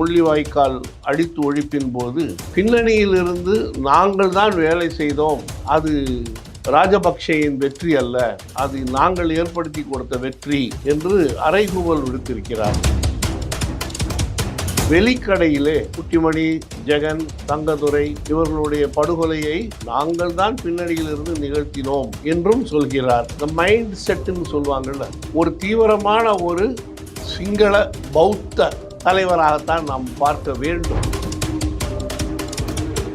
முள்ளிவாய்க்கால் அடித்து ஒழிப்பின் போது பின்னணியிலிருந்து நாங்கள் தான் வேலை செய்தோம். அது ராஜபக்சேயின் வெற்றி அல்ல. அது நாங்கள் ஏற்படுத்தி கொடுத்த வெற்றி என்று அறைகூவல் விடுத்திருக்கிறார். வெளிக்கடையிலே குட்டிமணி ஜெகன் தங்கதுரை இவர்களுடைய படுகொலையை நாங்கள் தான் பின்னணியில் இருந்து நிகழ்த்தினோம் என்றும் சொல்கிறார். இந்த மைண்ட் செட்டுன்னு சொல்லுவாங்கல்ல. ஒரு தீவிரமான ஒரு சிங்கள பௌத்த தலைவராகத்தான் நாம் பார்க்க வேண்டும்.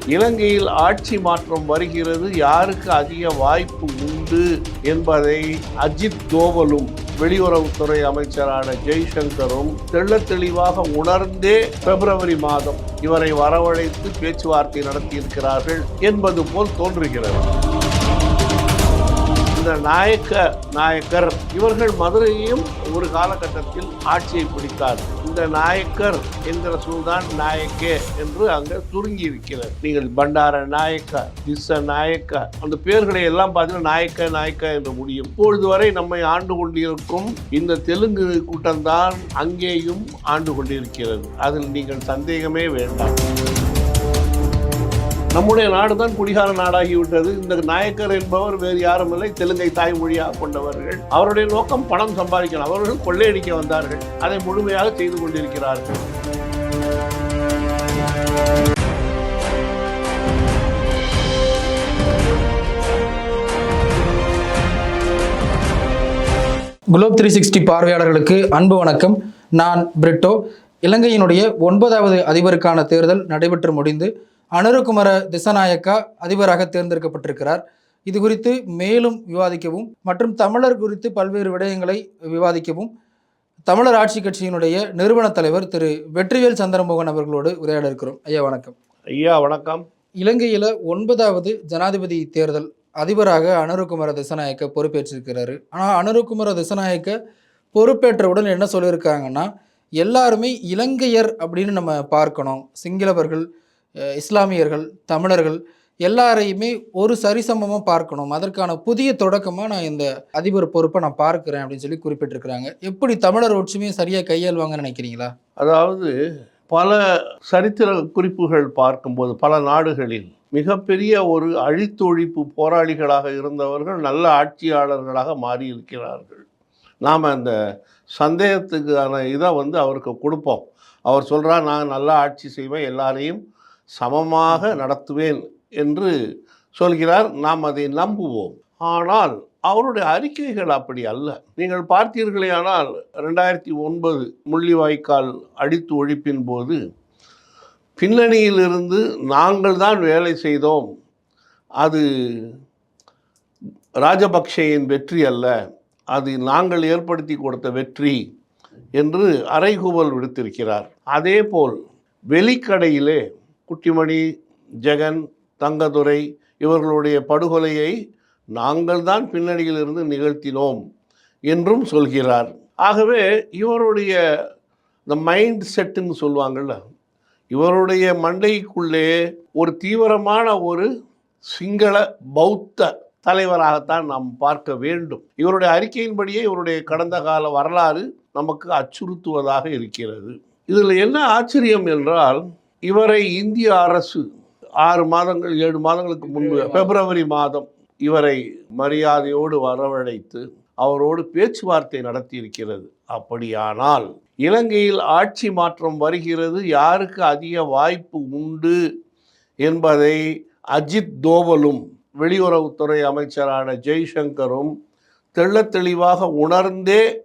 இலங்கையில் ஆட்சி மாற்றம் வருகிறது. யாருக்கு அதிக வாய்ப்பு உண்டு என்பதை அஜித் தோவலும் வெளியுறவுத்துறை அமைச்சரான ஜெய்சங்கரும் தெள்ள தெளிவாக உணர்ந்தே பிப்ரவரி மாதம் இவரை வரவழைத்து பேச்சுவார்த்தை நடத்தியிருக்கிறார்கள் என்பது போல் தோன்றுகிறது. இந்த நாயக்க நாயக்கர் இவர்கள் மதுரையையும் ஒரு காலகட்டத்தில் ஆட்சியை பிடித்தார். இந்த நாயக்கர் என்கிற சூழ்தான் நாயக்கே என்று அங்கே சுருங்கி இருக்கிறது நீங்கள் பண்டார நாயக்க திச நாயக்க அந்த பேர்களை எல்லாம் பார்த்தீங்கன்னா நாயக்க நாயக்க என்று முடியும். இப்பொழுது வரை நம்மை ஆண்டு கொண்டிருக்கும் இந்த தெலுங்கு கூட்டம்தான் அங்கேயும் ஆண்டு கொண்டிருக்கிறது. அதில் நீங்கள் சந்தேகமே வேண்டாம். நம்முடைய நாடு தான் குடிகார நாடாகிவிட்டது. இந்த நாயக்கர் என்பவர் வேறு யாரும் இல்லை தெலுங்கை தாய்மொழியாக கொண்டவர்கள். அவருடைய நோக்கம் பணம் சம்பாதிக்கணும். அவர்கள் கொள்ளையடிக்க வந்தார்கள். அதை முழுமையாக செய்து கொண்டிருக்கிறார்கள். குளோப் த்ரீ சிக்ஸ்டி பார்வையாளர்களுக்கு அன்பு வணக்கம். நான் பிரிட்டோ. இலங்கையினுடைய ஒன்பதாவது அதிபருக்கான தேர்தல் நடைபெற்று முடிந்து அனுரகுமர திசநாயக்கா அதிபராக தேர்ந்தெடுக்கப்பட்டிருக்கிறார். இது குறித்து மேலும் விவாதிக்கவும் மற்றும் தமிழர் குறித்து பல்வேறு விடயங்களை விவாதிக்கவும். தமிழர் ஆட்சி கட்சியினுடைய நிறுவன தலைவர் திரு வெற்றிவேல் சந்திரமோகன் அவர்களோடு உரையாட இருக்கிறோம். ஐயா வணக்கம். ஐயா வணக்கம். இலங்கையில் ஒன்பதாவது ஜனாதிபதி தேர்தல் அதிபராக அனுரகுமார திசநாயக்க பொறுப்பேற்றிருக்கிறாரு. ஆனால் அனுரகுமார திசநாயக்க பொறுப்பேற்றவுடன் என்ன சொல்லியிருக்காங்கன்னா எல்லாருமே இலங்கையர் அப்படின்னு நம்ம பார்க்கணும். சிங்களவர்கள் இஸ்லாமியர்கள் தமிழர்கள் எல்லாரையுமே ஒரு சரிசமமாக பார்க்கணும். அதற்கான புதிய தொடக்கமாக நான் இந்த அதிபர் பொறுப்பை நான் பார்க்குறேன் அப்படின்னு சொல்லி குறிப்பிட்டிருக்கிறாங்க. எப்படி தமிழர் ஒற்றுமையை சரியாக கையாள்வாங்கன்னு நினைக்கிறீங்களா? அதாவது பல சரித்திர குறிப்புகள் பார்க்கும்போது பல நாடுகளில் மிகப்பெரிய ஒரு அழித்தொழிப்பு போராளிகளாக இருந்தவர்கள் நல்ல ஆட்சியாளர்களாக மாறியிருக்கிறார்கள். நாம் அந்த சந்தேகத்துக்கான இதை வந்து அவருக்கு கொடுப்போம். அவர் சொல்கிறார் நான் நல்லா ஆட்சி செய்வேன் எல்லாரையும் சமமாக நடத்துவேன் என்று சொல்கிறார். நாம் அதை நம்புவோம். ஆனால் அவருடைய அறிக்கைகள் அப்படி அல்ல. நீங்கள் பார்த்தீர்களே ஆனால் ரெண்டாயிரத்தி ஒன்பது முள்ளிவாய்க்கால் அடித்து ஒழிப்பின் போது பின்னணியிலிருந்து நாங்கள் தான் வேலை செய்தோம். அது ராஜபக்சேயின் வெற்றி அல்ல. அது நாங்கள் ஏற்படுத்தி கொடுத்த வெற்றி என்று அறைகூவல் விடுத்திருக்கிறார். அதேபோல் வெளிக்கடையிலே குட்டிமணி ஜெகன் தங்கதுரை இவர்களுடைய படுகொலையை நாங்கள் தான் பின்னணியிலிருந்து நிகழ்த்தினோம் என்றும் சொல்கிறார். ஆகவே இவருடைய இந்த மைண்ட் செட்டுன்னு சொல்லுவாங்கள்ல இவருடைய மண்டைக்குள்ளே ஒரு தீவிரமான ஒரு சிங்கள பௌத்த தலைவராகத்தான் நாம் பார்க்க வேண்டும். இவருடைய அறிக்கையின்படியே இவருடைய கடந்த கால வரலாறு நமக்கு அச்சுறுத்துவதாக இருக்கிறது. இதில் என்ன ஆச்சரியம் என்றால் இவரை இந்திய அரசு ஆறு மாதங்கள் ஏழு மாதங்களுக்கு முன்பு பிப்ரவரி மாதம் இவரை மரியாதையோடு வரவழைத்து அவரோடு பேச்சுவார்த்தை நடத்தியிருக்கிறது. அப்படியானால் இலங்கையில் ஆட்சி மாற்றம் வருகிறது யாருக்கு அதிக வாய்ப்பு உண்டு என்பதை அஜித் தோவலும் வெளியுறவுத்துறை அமைச்சரான ஜெய்சங்கரும் தெள்ளத் தெளிவாக உணர்ந்தே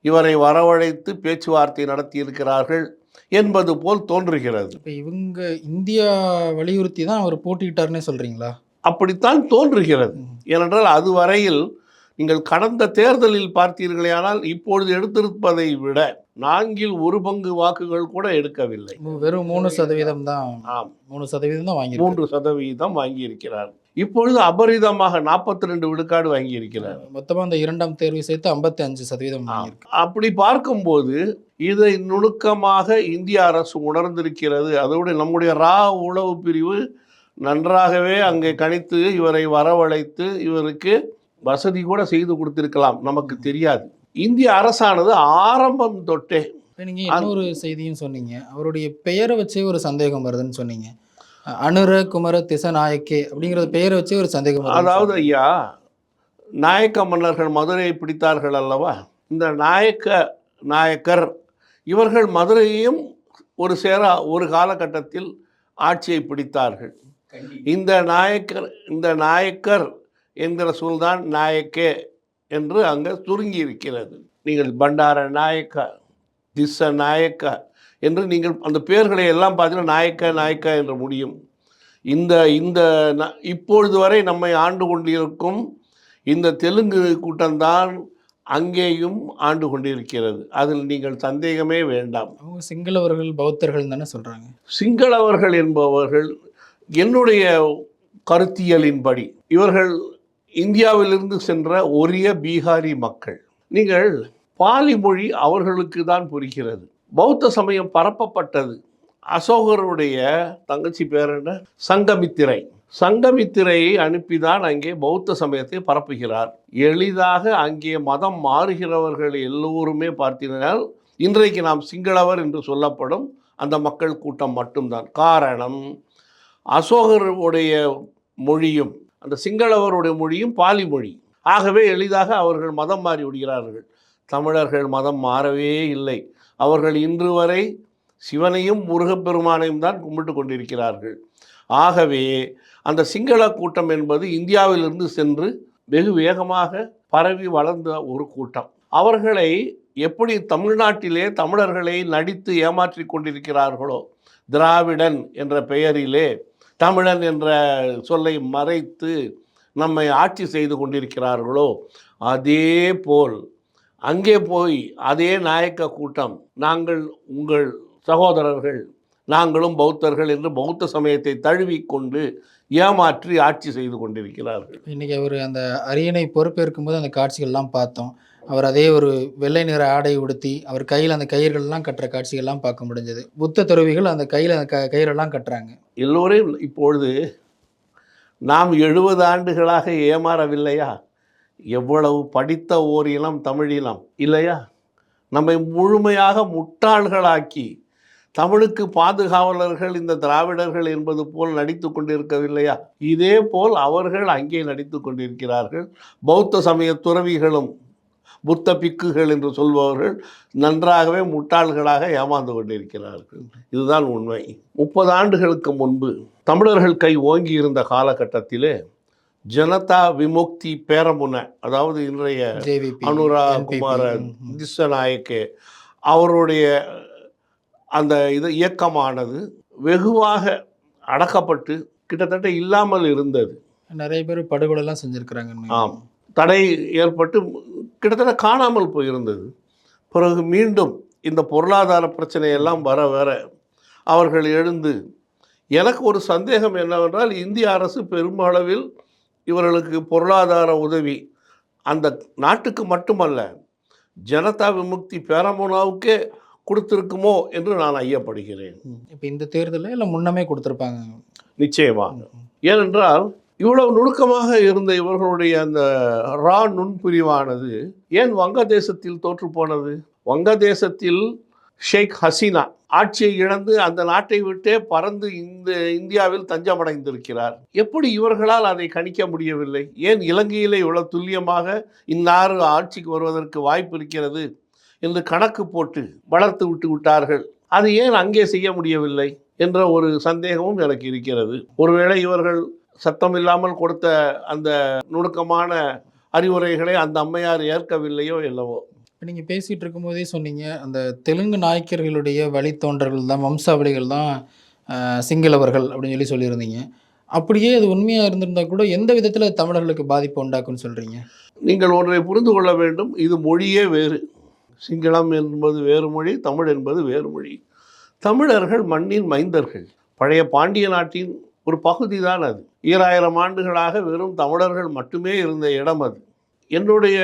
இவரை வரவழைத்து பேச்சுவார்த்தை நடத்தியிருக்கிறார்கள். என்பது போல் தோன்றுகிறது. இப்போ இவங்க இந்தியா வலியுறுத்தி தான் அவர் போட்டிக்கிட்டாருன்னே சொல்கிறீங்களா அப்படித்தான் தோன்றுகிறது. ஏனென்றால் அதுவரையில் நீங்கள் கடந்த தேர்தலில் பார்த்தீர்களேயானால் இப்பொழுது எடுத்திருப்பதை விட நான்கில் ஒரு பங்கு வாக்குகள் கூட எடுக்கவில்லை. வெறும் மூணு சதவீதம் தான். ஆம். மூணு சதவீதம் தான் வாங்கியிருக்காரு மூன்று சதவீதம் வாங்கியிருக்கிறார். இப்பொழுது அபரிதமாக நாற்பத்தி ரெண்டு விழுக்காடு வாங்கியிருக்கிறார். மொத்தமாக அந்த இரண்டாம் தேர்வை சேர்த்து ஐம்பத்தி அஞ்சு சதவீதம் அப்படி பார்க்கும்போது இதை நுணுக்கமாக இந்திய அரசு உணர்ந்திருக்கிறது. அதோடு நம்முடைய ரா உளவு பிரிவு நன்றாகவே அங்கே கணித்து இவரை வரவழைத்து இவருக்கு வசதி கூட செய்து கொடுத்திருக்கலாம். நமக்கு தெரியாது. இந்திய அரசானது ஆரம்பம் தொட்டே இப்ப நீங்க இன்னொரு செய்தியும் சொன்னீங்க. அவருடைய பெயரை வச்சே ஒரு சந்தேகம் வருதுன்னு சொன்னீங்க. அனுர குமர திசநாயக்கே அப்படிங்கிற பெயரை வச்சே ஒரு சந்தேகம் அதாவது. ஐயா நாயக்க மன்னர்கள் மதுரையை பிடித்தார்கள் அல்லவா? இந்த நாயக்க நாயக்கர் இவர்கள் மதுரையையும் ஒரு சேர ஒரு காலகட்டத்தில் ஆட்சியை பிடித்தார்கள். இந்த நாயக்கர் இந்த நாயக்கர் என்கிற சொல்தான் நாயக்கே என்று அங்கே சுருங்கி இருக்கிறது நீங்கள் பண்டார நாயக்க திஸ்ஸ நாயக்க என்று நீங்கள் அந்த பெயர்களை எல்லாம் பார்த்தீங்கன்னா நாயக்க நாயக்க என்று முடியும். இந்த இந்த இப்பொழுது வரை நம்மை ஆண்டு கொண்டிருக்கும் இந்த தெலுங்கு கூட்டம்தான் அங்கேயும் ஆண்டு கொண்டிருக்கிறது. அதில் நீங்கள் சந்தேகமே வேண்டாம். அவங்க சிங்களவர்கள் பௌத்தர்கள் தானே சொல்றாங்க. சிங்களவர்கள் என்பவர்கள் என்னுடைய கருத்தியலின்படி இவர்கள் இந்தியாவிலிருந்து சென்ற ஒரிய பீகாரி மக்கள். நீங்கள் பாலி மொழி அவர்களுக்கு தான் புரிகிறது. பௌத்த சமயம் பரப்பப்பட்டது. அசோகருடைய தங்கச்சி பேர் என்ன? சங்கமித்திரை. சங்கமித்திரையை அனுப்பிதான் அங்கே பௌத்த சமயத்தை பரப்புகிறார். எளிதாக அங்கே மதம் மாறுகிறவர்கள் எல்லோருமே பார்த்தீர்கள் இன்றைக்கு நாம் சிங்களவர் என்று சொல்லப்படும் அந்த மக்கள் கூட்டம் மட்டும்தான். காரணம் அசோகருடைய மொழியும் அந்த சிங்களவருடைய மொழியும் பாலி மொழி. ஆகவே எளிதாக அவர்கள் மதம் மாறி விடுகிறார்கள். தமிழர்கள் மதம் மாறவே இல்லை. அவர்கள் இன்று வரை சிவனையும் முருகப்பெருமானையும் தான் கும்பிட்டு கொண்டிருக்கிறார்கள். ஆகவே அந்த சிங்கள கூட்டம் என்பது இந்தியாவிலிருந்து சென்று வெகு வேகமாக பரவி வளர்ந்த ஒரு கூட்டம். அவர்களை எப்படி தமிழ்நாட்டிலே தமிழர்களை நடித்து ஏமாற்றி கொண்டிருக்கிறார்களோ திராவிடன் என்ற பெயரிலே தமிழன் என்ற சொல்லை மறைத்து நம்மை ஆட்சி செய்து கொண்டிருக்கிறார்களோ அதே போல் அங்கே போய் அதே நாயக்க கூட்டம் நாங்கள் உங்கள் சகோதரர்கள் நாங்களும் பௌத்தர்கள் என்று பௌத்த சமயத்தை தழுவிக்கொண்டு ஏமாற்றி ஆட்சி செய்து கொண்டிருக்கிறார்கள். இன்னைக்கு அவர் அந்த அரியணை பொறுப்பேற்கும் போது அந்த காட்சிகள்லாம் பார்த்தோம். அவர் அதே ஒரு வெள்ளை நிற ஆடை உடுத்தி அவர் கையில் அந்த கயிறுகள்லாம் கட்டுற காட்சிகள்லாம் பார்க்க முடிஞ்சது. புத்த துறவிகள் அந்த கையில் அந்த க கயிறெல்லாம் கட்டுறாங்க. எல்லோரையும் இப்பொழுது நாம் எழுபது ஆண்டுகளாக ஏமாறவில்லையா? எவ்வளவு படித்த ஓர் இனம் தமிழ் இனம் இல்லையா? நம்மை முழுமையாக முட்டாள்களாக்கி தமிழுக்கு பாதுகாவலர்கள் இந்த திராவிடர்கள் என்பது போல் நடித்து கொண்டிருக்கவில்லையா? இதே போல் அவர்கள் அங்கே நடித்து கொண்டிருக்கிறார்கள். பௌத்த சமய துறவிகளும் புத்த பிக்குகள் என்று சொல்பவர்கள் நன்றாகவே முட்டாள்களாக ஏமாந்து கொண்டிருக்கிறார்கள். இதுதான் உண்மை. முப்பது ஆண்டுகளுக்கு முன்பு தமிழர்கள் கை ஓங்கி இருந்த காலகட்டத்திலே ஜனதா விமுக்தி பேரமுன அதாவது இன்றைய அனுரா குமார திஸ்ஸநாயக்கே அவருடைய அந்த இது இயக்கமானது வெகுவாக அடக்கப்பட்டு கிட்டத்தட்ட இல்லாமல் இருந்தது. நிறைய பேர் படுகொலைலாம் செஞ்சுருக்கிறாங்க ஆம். தடை ஏற்பட்டு கிட்டத்தட்ட காணாமல் போயிருந்தது. பிறகு மீண்டும் இந்த பொருளாதார பிரச்சனையெல்லாம் வர வர அவர்கள் எழுந்து எனக்கு ஒரு சந்தேகம் என்னவென்றால் இந்திய அரசு பெருமளவில் இவர்களுக்கு பொருளாதார உதவி அந்த நாட்டுக்கு மட்டுமல்ல ஜனதா விமுக்தி பேரமுனாவுக்கே கொடுத்திருக்குமோ என்று நான் ஐயப்படுகிறேன். இப்போ இந்த தேர்தலில் இல்லை முன்னமே கொடுத்துருப்பாங்க. நிச்சயமாக ஏனென்றால் இவ்வளவு நுணுக்கமாக இருந்த இவர்களுடைய அந்த ரா நுண்பிரிவானது ஏன் வங்கதேசத்தில் தோற்று போனது? வங்கதேசத்தில் ஷேக் ஹசீனா ஆட்சியை இழந்து அந்த நாட்டை விட்டே பறந்து இந்த இந்தியாவில் தஞ்சமடைந்திருக்கிறார். எப்படி இவர்களால் அதை கணிக்க முடியவில்லை? ஏன் இலங்கையிலே இவ்வளவு துல்லியமாக இந்நாறு ஆட்சிக்கு வருவதற்கு வாய்ப்பு இருக்கிறது? என்று கணக்கு போட்டு வளர்த்து விட்டு விட்டார்கள். அது ஏன் அங்கே செய்ய முடியவில்லை என்ற ஒரு சந்தேகமும் எனக்கு இருக்கிறது. ஒருவேளை இவர்கள் சத்தம் இல்லாமல் கொடுத்த அந்த நுணுக்கமான அறிவுரைகளை அந்த அம்மையார் ஏற்கவில்லையோ என்னவோ இப்போ நீங்கள் பேசிகிட்டு இருக்கும்போதே சொன்னீங்க அந்த தெலுங்கு நாயக்கர்களுடைய வழித்தோன்றர்கள் தான் வம்சாவளிகள் தான் சிங்களவர்கள் அப்படின்னு சொல்லி சொல்லியிருந்தீங்க. அப்படியே அது உண்மையாக இருந்திருந்தா கூட எந்த விதத்தில் தமிழர்களுக்கு பாதிப்பு உண்டாக்குன்னு சொல்கிறீங்க நீங்கள் ஒன்றை புரிந்து கொள்ள வேண்டும் இது மொழியே வேறு. சிங்களம் என்பது வேறு மொழி தமிழ் என்பது வேறு மொழி. தமிழர்கள் மண்ணின் மைந்தர்கள். பழைய பாண்டிய நாட்டின் ஒரு பகுதி தான் அது. ஈராயிரம் ஆண்டுகளாக வெறும் தமிழர்கள் மட்டுமே இருந்த இடம் அது. என்னுடைய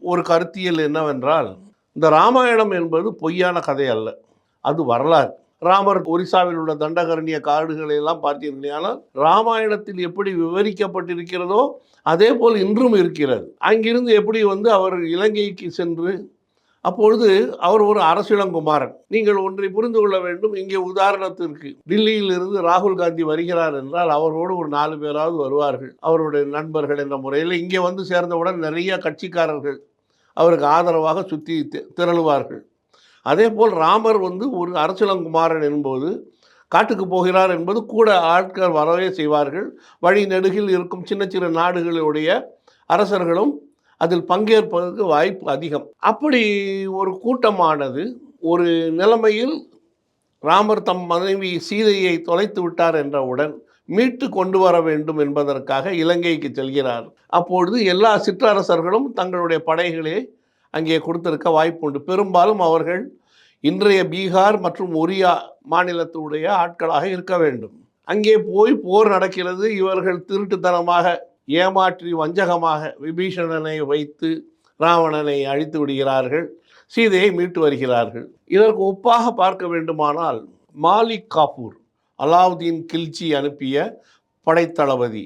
ஒரு கருத்தியல் என்னவென்றால் இந்த ராமாயணம் என்பது பொய்யான கதை அல்ல. அது வரலாறு. ராமர் ஒரிசாவில் உள்ள தண்டகரண்ய காடுகளை எல்லாம் பார்த்தீர்களானால் ராமாயணத்தில் எப்படி விவரிக்கப்பட்டிருக்கிறதோ அதே போல் இன்றும் இருக்கிறது. அங்கிருந்து எப்படி வந்து அவர் இலங்கைக்கு சென்று அப்பொழுது அவர் ஒரு அரசியலங்குமாரன் நீங்கள் ஒன்றை புரிந்து கொள்ள வேண்டும். இங்கே உதாரணத்திற்கு டில்லியில் இருந்து ராகுல் காந்தி வருகிறார் என்றால் அவரோடு ஒரு நாலு பேராவது வருவார்கள். அவருடைய நண்பர்கள் என்ற முறையில் இங்கே வந்து சேர்ந்தவுடன் நிறைய கட்சிக்காரர்கள் அவருக்கு ஆதரவாக சுற்றி தி- திரளுவார்கள். அதே போல் ராமர் வந்து ஒரு அரசியலங்குமாரன் என்பது காட்டுக்கு போகிறார் என்பது கூட ஆட்கள் வரவே செய்வார்கள். வழி நெடுகில் இருக்கும் சின்ன சின்ன நாடுகளுடைய அரசர்களும் அதில் பங்கேற்பதற்கு வாய்ப்பு அதிகம். அப்படி ஒரு கூட்டமானது ஒரு நிலைமையில் ராமர் தம் மனைவி சீதையை தொலைத்து விட்டார் என்றவுடன் மீட்டு கொண்டு வர வேண்டும் என்பதற்காக இலங்கைக்கு செல்கிறார். அப்பொழுது எல்லா சிற்றரசர்களும் தங்களுடைய படைகளை அங்கே கொடுத்திருக்க வாய்ப்புண்டு பெரும்பாலும் அவர்கள் இன்றைய பீகார் மற்றும் ஒரியா மாநிலத்துடைய ஆட்களாக இருக்க வேண்டும். அங்கே போய் போர் நடக்கிறது. இவர்கள் திருட்டுத்தனமாக ஏமாற்றி வஞ்சகமாக விபீஷணனை வைத்து ராவணனை அழித்து விடுகிறார்கள் சீதையை மீட்டு வருகிறார்கள். இதற்கு ஒப்பாக பார்க்க வேண்டுமானால் மாலிக் காபூர் அலாவுதீன் கில்ஜி அனுப்பிய படைத்தளபதி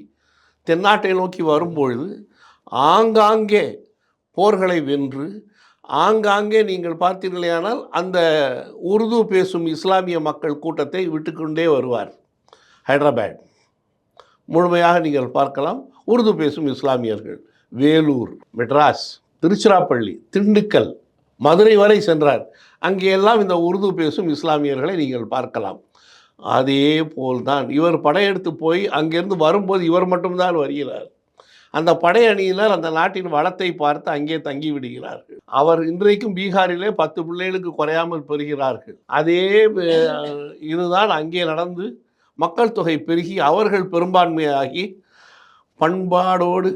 தென்னாட்டை நோக்கி வரும்பொழுது ஆங்காங்கே போர்களை வென்று ஆங்காங்கே நீங்கள் பார்த்தீர்களேயானால் அந்த உருது பேசும் இஸ்லாமிய மக்கள் கூட்டத்தை விட்டுக்கொண்டே வருவார். ஹைதராபாத். முழுமையாக நீங்கள் பார்க்கலாம். உருது பேசும் இஸ்லாமியர்கள். வேலூர் மெட்ராஸ் திருச்சிராப்பள்ளி திண்டுக்கல் மதுரை வரை சென்றார். அங்கேயெல்லாம் இந்த உருது பேசும் இஸ்லாமியர்களை நீங்கள் பார்க்கலாம். அதே போல்தான் இவர் படையெடுத்து போய் அங்கேருந்து வரும்போது இவர் மட்டும்தான் வருகிறார். அந்த படையணியினர் அந்த நாட்டின் வளத்தை பார்த்து அங்கே தங்கி விடுகிறார்கள். அவர் இன்றைக்கும் பீகாரிலே பத்து பிள்ளைகளுக்கு குறையாமல் பெறுகிறார்கள். அதே இதுதான் அங்கே நடந்து மக்கள் தொகை பெருகி அவர்கள் பெரும்பான்மையாகி பண்பாடோடு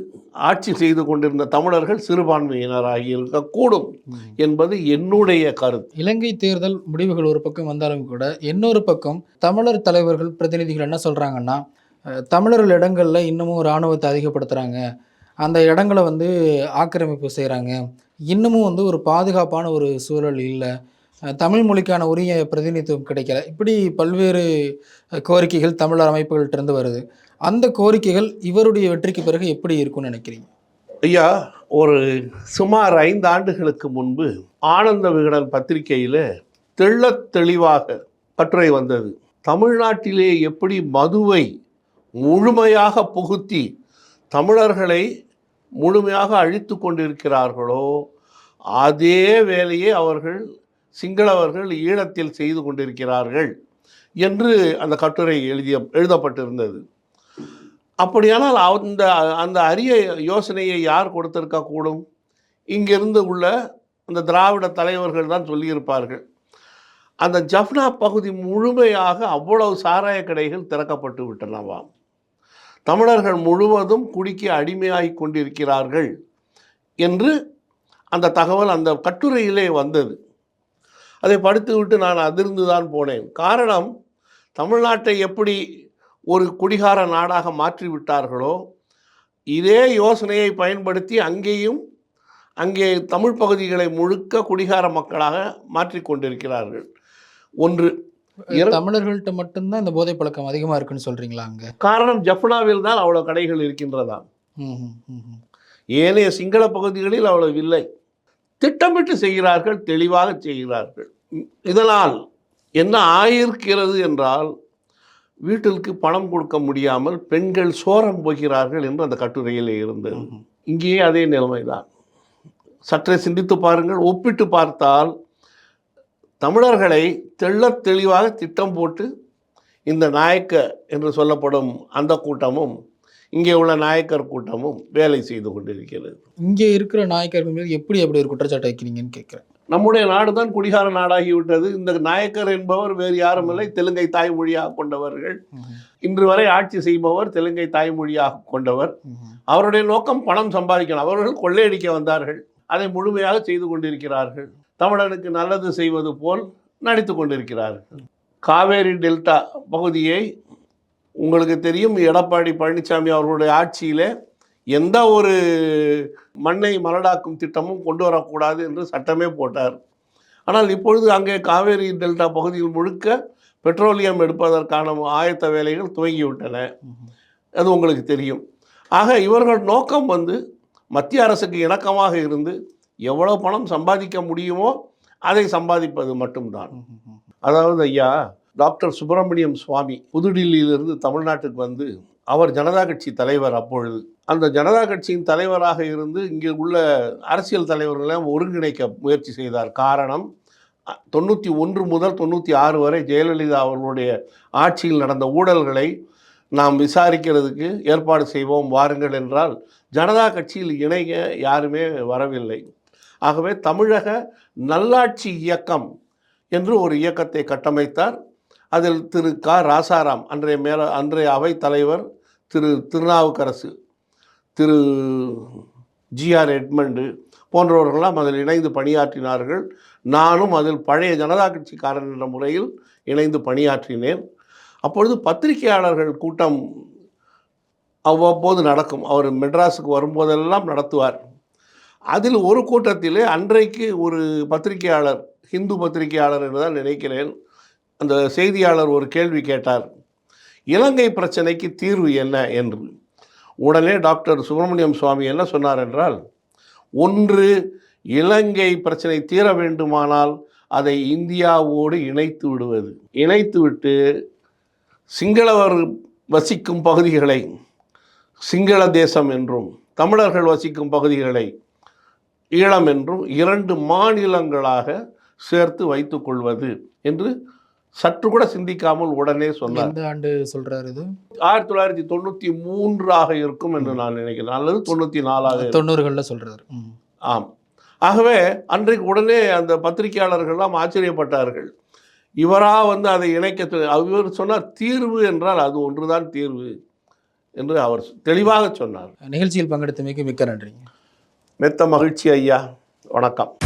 ஆட்சி செய்து கொண்டிருந்த தமிழர்கள் சிறுபான்மையினராகி இருக்கக்கூடும் என்பது என்னுடைய கருத்து. இலங்கை தேர்தல் முடிவுகள் ஒரு பக்கம் வந்தாலும் கூட இன்னொரு பக்கம் தமிழர் தலைவர்கள் பிரதிநிதிகள் என்ன சொல்றாங்கன்னா அஹ், தமிழர்கள் இடங்கள்ல இன்னமும் இராணுவத்தை அதிகப்படுத்துறாங்க. அந்த இடங்களை வந்து ஆக்கிரமிப்பு செய்கிறாங்க இன்னமும் வந்து ஒரு பாதுகாப்பான ஒரு சூழல் இல்லை. தமிழ் மொழிக்கான உரிய பிரதிநிதித்துவம் கிடைக்கல. இப்படி பல்வேறு கோரிக்கைகள் தமிழர் அமைப்புகள்கிட்டருந்து வருது. அந்த கோரிக்கைகள் இவருடைய வெற்றிக்கு பிறகு எப்படி இருக்கும்னு நினைக்கிறீங்க? ஐயா ஒரு சுமார் ஐந்து ஆண்டுகளுக்கு முன்பு ஆனந்த விகடன் பத்திரிகையில் தெள்ள தெளிவாக கட்டுரை வந்தது. தமிழ்நாட்டிலே எப்படி மதுவை முழுமையாக புகுத்தி தமிழர்களை முழுமையாக அழித்து கொண்டிருக்கிறார்களோ அதே வேலையை அவர்கள் சிங்களவர்கள் ஈழத்தில் செய்து கொண்டிருக்கிறார்கள் என்று அந்த கட்டுரை எழுதிய எழுதப்பட்டிருந்தது. அப்படியானால் அந்த அந்த அரிய யோசனையை யார் கொடுத்திருக்க கூடும்? இங்கிருந்து உள்ள அந்த திராவிட தலைவர்கள் தான் சொல்லியிருப்பார்கள். அந்த ஜஃப்னா பகுதி முழுமையாக அவ்வளவு சாராய கடைகள் திறக்கப்பட்டு விட்டனவாம் தமிழர்கள் முழுவதும் குடிக்க அடிமையாகி கொண்டிருக்கிறார்கள் என்று அந்த தகவல் அந்த கட்டுரையிலே வந்தது. அதை படித்துவிட்டு நான் அதிர்ந்து தான் போனேன். காரணம் தமிழ்நாட்டை எப்படி ஒரு குடிகார நாடாக மாற்றி விட்டார்களோ இதே யோசனையை பயன்படுத்தி அங்கேயும் அங்கே தமிழ் பகுதிகளை முழுக்க குடிகார மக்களாக மாற்றிக் கொண்டிருக்கிறார்கள். ஒன்று தமிழர்கள்ட்ட மட்டும்தான் இந்த போதை பழக்கம் அதிகமாக இருக்குன்னு சொல்றீங்களா அங்கே? காரணம் ஜஃப்னாவில் தான் அவ்வளோ கடைகள் இருக்கின்றதா. ஏனைய சிங்கள பகுதிகளில் அவ்வளவு இல்லை. திட்டமிட்டு செய்கிறார்கள் தெளிவாக செய்கிறார்கள். இதனால் என்ன ஆயிருக்கிறது என்றால் வீட்டிற்கு பணம் கொடுக்க முடியாமல் பெண்கள் சோரம் போகிறார்கள் என்று அந்த கட்டுரையிலே இருந்தது இங்கேயே அதே நிலைமைதான். சற்றே சிந்தித்து பாருங்கள். ஒப்பிட்டு பார்த்தால் தமிழர்களை தெள்ளத் தெளிவாக திட்டம் போட்டு இந்த நாயக்க என்று சொல்லப்படும் அந்த கூட்டமும் இங்கே உள்ள நாயக்கர் கூட்டமும் வேலை செய்து கொண்டிருக்கிறது. இங்கே இருக்கிற நாயக்கர்கள் எப்படி அப்படி ஒரு குற்றச்சாட்டு வைக்கிறீங்கன்னு கேட்குறேன். நம்முடைய நாடு தான் குடிகார நாடாகிவிட்டது இந்த நாயக்கர் என்பவர் வேறு யாரும் இல்லை தெலுங்கை தாய்மொழியாக கொண்டவர்கள். இன்று வரை ஆட்சி செய்பவர் தெலுங்கை தாய்மொழியாக கொண்டவர். அவருடைய நோக்கம் பணம் சம்பாதிக்கணும். அவர்கள் கொள்ளையடிக்க வந்தார்கள். அதை முழுமையாக செய்து கொண்டிருக்கிறார்கள். தமிழனுக்கு நல்லது செய்வது போல் நடித்து கொண்டிருக்கிறார்கள். காவேரி டெல்டா பகுதியை உங்களுக்கு தெரியும். எடப்பாடி பழனிசாமி அவர்களுடைய ஆட்சியிலே எந்த ஒரு மண்ணை மலடாக்கும் திட்டமும் கொண்டு வரக்கூடாது என்று சட்டமே போட்டார். ஆனால் இப்பொழுது அங்கே காவேரி டெல்டா பகுதியில் முழுக்க பெட்ரோலியம் எடுப்பதற்கான ஆயத்த வேலைகள் துவங்கிவிட்டன. அது உங்களுக்கு தெரியும். ஆக இவர்கள் நோக்கம் வந்து மத்திய அரசுக்கு இணக்கமாக இருந்து எவ்வளோ பணம் சம்பாதிக்க முடியுமோ அதை சம்பாதிப்பது மட்டும்தான். அதாவது ஐயா டாக்டர் சுப்பிரமணியம் சுவாமி புதுடில்லியிலிருந்து தமிழ்நாட்டுக்கு வந்து அவர் ஜனதா கட்சி தலைவர் அப்பொழுது. அந்த ஜனதா கட்சியின் தலைவராக இருந்து இங்கே உள்ள அரசியல் தலைவர்களையும் ஒருங்கிணைக்க முயற்சி செய்தார். காரணம் தொண்ணூற்றி ஒன்று முதல் தொண்ணூற்றி ஆறு வரை ஜெயலலிதா அவர்களுடைய ஆட்சியில் நடந்த ஊழல்களை நாம் விசாரிக்கிறதுக்கு ஏற்பாடு செய்வோம் வாருங்கள் என்றால் ஜனதா கட்சியில் இணைய யாருமே வரவில்லை. ஆகவே தமிழக நல்லாட்சி இயக்கம் என்று ஒரு இயக்கத்தை கட்டமைத்தார். அதில் திரு க ராசாராம் அன்றைய மேல அன்றைய அவைத் தலைவர் திரு திருநாவுக்கரசு திரு ஜிஆர் எட்மண்டு போன்றவர்களெல்லாம் அதில் இணைந்து பணியாற்றினார்கள். நானும் அதில் பழைய ஜனதா கட்சிக்காரன் என்ற முறையில் இணைந்து பணியாற்றினேன். அப்பொழுது பத்திரிகையாளர்கள் கூட்டம் அவ்வப்போது நடக்கும். அவர் மெட்ராஸுக்கு வரும்போதெல்லாம் நடத்துவார். அதில் ஒரு கூட்டத்திலே அன்றைக்கு ஒரு பத்திரிகையாளர் ஹிந்து பத்திரிகையாளர் என்று தான் நினைக்கிறேன். அந்த செய்தியாளர் ஒரு கேள்வி கேட்டார். இலங்கை பிரச்சனைக்கு தீர்வு என்ன என்று. உடனே டாக்டர் சுப்பிரமணியம் சுவாமி என்ன சொன்னார் என்றால் ஒன்று இலங்கை பிரச்சனை தீர வேண்டுமானால் அதை இந்தியாவோடு இணைத்து விடுவது. இணைத்துவிட்டு சிங்களவர் வசிக்கும் பகுதிகளை சிங்கள தேசம் என்றும் தமிழர்கள் வசிக்கும் பகுதிகளை ஈழம் என்றும் இரண்டு மாநிலங்களாக சேர்த்து வைத்துக்கொள்வது என்று சற்று கூட சிந்திக்காமல் உடனே சொன்னார். எந்த ஆண்டு சொல்றாரு இது? ஆயிரத்தி தொள்ளாயிரத்தி தொண்ணூற்றி மூன்றாக இருக்கும் என்று நான் நினைக்கிறேன். அல்லது தொண்ணூற்றி நாலாக. தொண்ணூறுகள்ல சொல்றாரு. ஆம். ஆகவே அன்றைக்கு உடனே அந்த பத்திரிகையாளர்கள்லாம் ஆச்சரியப்பட்டார்கள். இவரா வந்து அதை இணைக்க அவர் சொன்னார் தீர்வு என்றால் அது ஒன்றுதான் தீர்வு என்று அவர் தெளிவாக சொன்னார். நிகழ்ச்சியில் பங்கெடுத்தமைக்கு மிக்க நன்றி. மெத்த மகிழ்ச்சி ஐயா. வணக்கம்.